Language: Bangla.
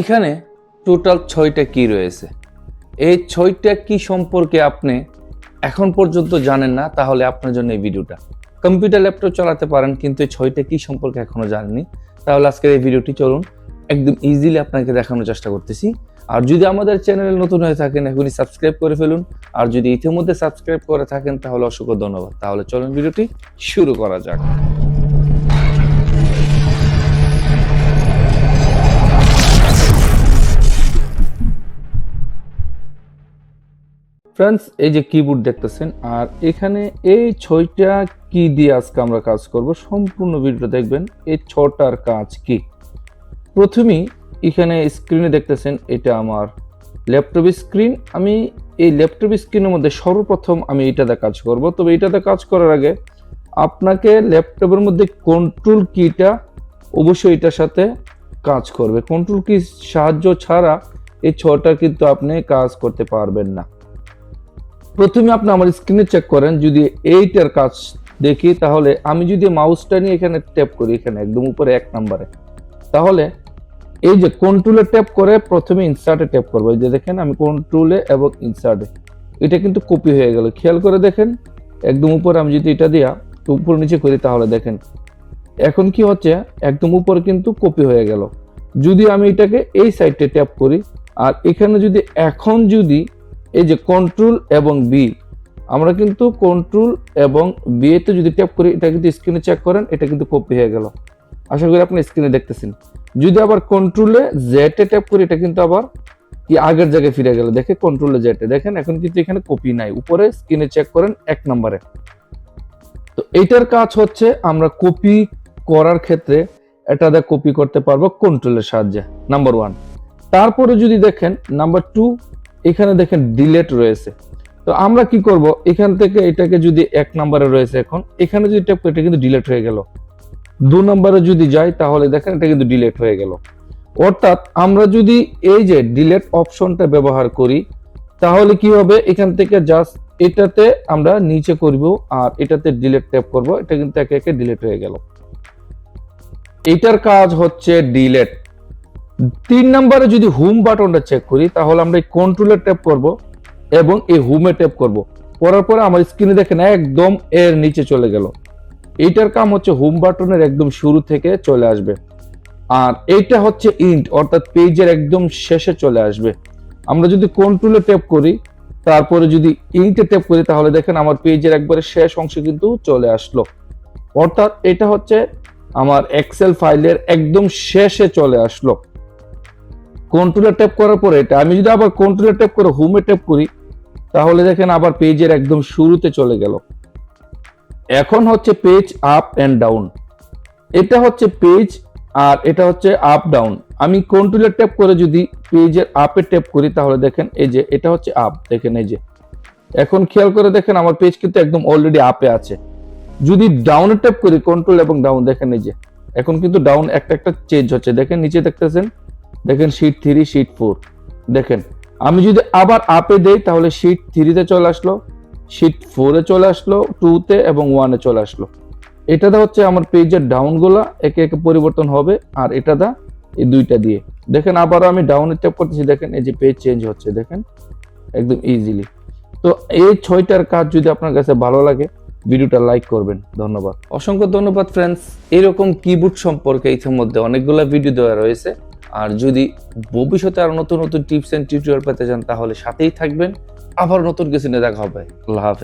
এখানে টোটাল ছয়টা কি রয়েছে। এই ছয়টা কি সম্পর্কে আপনি এখন পর্যন্ত জানেন না, তাহলে আপনার জন্য এই ভিডিওটা। কম্পিউটার ল্যাপটপ চালাতে পারেন, কিন্তু এই ছয়টা কি সম্পর্কে এখনও জানেননি। তাহলে আজকের এই ভিডিওটি চলুন একদম ইজিলি আপনাকে দেখানোর চেষ্টা করতেছি। আর যদি আমাদের চ্যানেলে নতুন হয়ে থাকেন, এখনই সাবস্ক্রাইব করে ফেলুন। আর যদি ইতিমধ্যে সাবস্ক্রাইব করে থাকেন, তাহলে অসংখ্য ধন্যবাদ। তাহলে চলুন ভিডিওটি শুরু করা যাক। ফ্রেন্ডস এই যে কিবোর্ড দেখতেছেন, আর এখানে এই ছয়টা কি দিয়ে আজকে আমরা কাজ করব। সম্পূর্ণ ভিডিও দেখবেন, এই ছটার কাজ কি? প্রথমেই এখানে স্ক্রিনে দেখতেছেন, এটা আমার ল্যাপটপ স্ক্রিন আমি এই ল্যাপটপ স্ক্রিনের মধ্যে সর্বপ্রথম আমি এটাতে কাজ করব। তবে এটাতে কাজ করার আগে আপনাকে ল্যাপটপের মধ্যে কন্ট্রোল কিটা অবশ্যই এটার সাথে কাজ করবে। কন্ট্রোল কি সাহায্য ছাড়া এই ছটা কিন্তু আপনি কাজ করতে পারবেন না। প্রথমে আপনি আমার স্ক্রিনে চেক করেন, যদি এইটার কাজ দেখি, তাহলে আমি যদি মাউসটা নিয়ে এখানে ট্যাপ করি, এখানে একদম উপরে এক নম্বরে, তাহলে এই যে কন্ট্রোলে ট্যাপ করে, প্রথমে ইনসার্টে ট্যাপ করব। এই যে দেখেন, আমি কন্ট্রোলে এবং ইনসার্টে এটা কিন্তু কপি হয়ে গেল। খেয়াল করে দেখেন, একদম উপরে আমি যদি এটা দিয়া, উপর নিচে করি, তাহলে দেখেন, এখন কি হচ্ছে, একদম উপরে কিন্তু কপি হয়ে গেল। যদি আমি এটাকে এই সাইডে ট্যাপ করি, আর এখানে যদি এখন যদি এই যে কন্ট্রোল এবং বি আমরা কিন্তু কন্ট্রোল এবং বি তে যদি ট্যাপ করি, এটা কিন্তু স্ক্রিনে চেক করেন, এটা কিন্তু কপি হয়ে গেল। আশা করি আপনি স্ক্রিনে দেখতেছেন। যদি আবার কন্ট্রোলে জেটে ট্যাপ করি, এটা কিন্তু আবার কি আগের জায়গায় ফিরে গেল। দেখে কন্ট্রোলে জেটে দেখেন, এখন কিন্তু এখানে কপি নাই। উপরে স্ক্রিনে চেক করেন, এক নম্বরে। তো এইটার কাজ হচ্ছে, আমরা কপি করার ক্ষেত্রে এটা দিয়ে কপি করতে পারব কন্ট্রোলের সাহায্যে নাম্বার ওয়ান তারপরে যদি দেখেন নাম্বার টু এখানে দেখেন ডিলেট রয়েছে। তো আমরা কি করব? এখান থেকে এটাকে যদি এক নম্বরে রয়েছে এখন, এখানে যদি ট্যাপ করি, এটা কিন্তু ডিলেট হয়ে গেল। দু নম্বরে যদি যাই, তাহলে দেখেন এটা কিন্তু ডিলেট হয়ে গেল। অর্থাৎ আমরা যদি এই যে ডিলেট অপশনটা ব্যবহার করি, তাহলে কি হবে? এখান থেকে জাস্ট এটাতে আমরা নিচে করব আর এটাতে ডিলেট ট্যাপ করব। এটা কিন্তু একে একে ডিলেট হয়ে গেল। এটার কাজ হচ্ছে ডিলেট তিন নম্বরে যদি হোম বাটনটা চেক করি, তাহলে আমরা এই কন্ট্রোলে ট্যাপ করব এবং এই হোমে ট্যাপ করব। করার পরে আমার স্ক্রিনে দেখেন একদম এর নিচে চলে গেল। এইটার কাম হচ্ছে হোম বাটনের একদম শুরু থেকে চলে আসবে। আর এইটা হচ্ছে ইন্ট অর্থাৎ পেজের একদম শেষে চলে আসবে। আমরা যদি কন্ট্রোলে ট্যাপ করি, তারপরে যদি ইন্টে ট্যাপ করি, তাহলে দেখেন আমার পেজের একবারে শেষ অংশে কিন্তু চলে আসলো। অর্থাৎ এটা হচ্ছে আমার এক্সেল ফাইলের একদম শেষে চলে আসলো। কন্ট্রোলে ট্যাপ করার পরে এটা আমি যদি আবার কন্ট্রোলে ট্যাপ করে হোমে ট্যাপ করি, তাহলে দেখেন আবার পেজের একদম শুরুতে চলে গেল। এখন হচ্ছে পেজ আপ অ্যান্ড ডাউন এটা হচ্ছে পেজ আর এটা হচ্ছে আপ ডাউন আমি কন্ট্রোলে ট্যাপ করে যদি পেজের আপে ট্যাপ করি, তাহলে দেখেন এই যে, এটা হচ্ছে আপ দেখেন এই যে। এখন খেয়াল করে দেখেন আমার পেজ কিন্তু একদম অলরেডি আপে আছে। যদি ডাউনে ট্যাপ করি কন্ট্রোল এবং ডাউন দেখেন এই যে। এখন কিন্তু ডাউন একটা একটা চেঞ্জ হচ্ছে। দেখেন নিচে দেখতেছেন? দেখেন শিট থ্রি শিট ফোর দেখেন, আমি যদি আবার আপে দেই, তাহলে শিট থ্রিতে চলে আসলো শিট ফোরে চলে আসলো টুতে এবং ওয়ানে চলে আসলো। এটাতে হচ্ছে আমার পেজের ডাউনগুলো একে একে পরিবর্তন হবে, আর এটাতে এই দুইটা দিয়ে। দেখেন, আবারও আমি ডাউনে ট্যাপ করতেছি, দেখেন এই যে পেজ চেঞ্জ হচ্ছে, দেখেন, একদম ইজিলি তো এই ছয়টার কাজ যদি আপনার কাছে ভালো লাগে, ভিডিওটা লাইক করবেন, ধন্যবাদ। অসংখ্য ধন্যবাদ ফ্রেন্ডস এরকম কিবোর্ড সম্পর্কে ইতিমধ্যে অনেকগুলো ভিডিও দেওয়া রয়েছে। আর যদি ভবিষ্যতে আরও নতুন নতুন টিপস এন্ড টিউটোরিয়াল পেতে চান, তাহলে সাথেই থাকবেন। আবার নতুন কিছু নিয়ে দেখা হবে। আল্লাহ হাফেজ।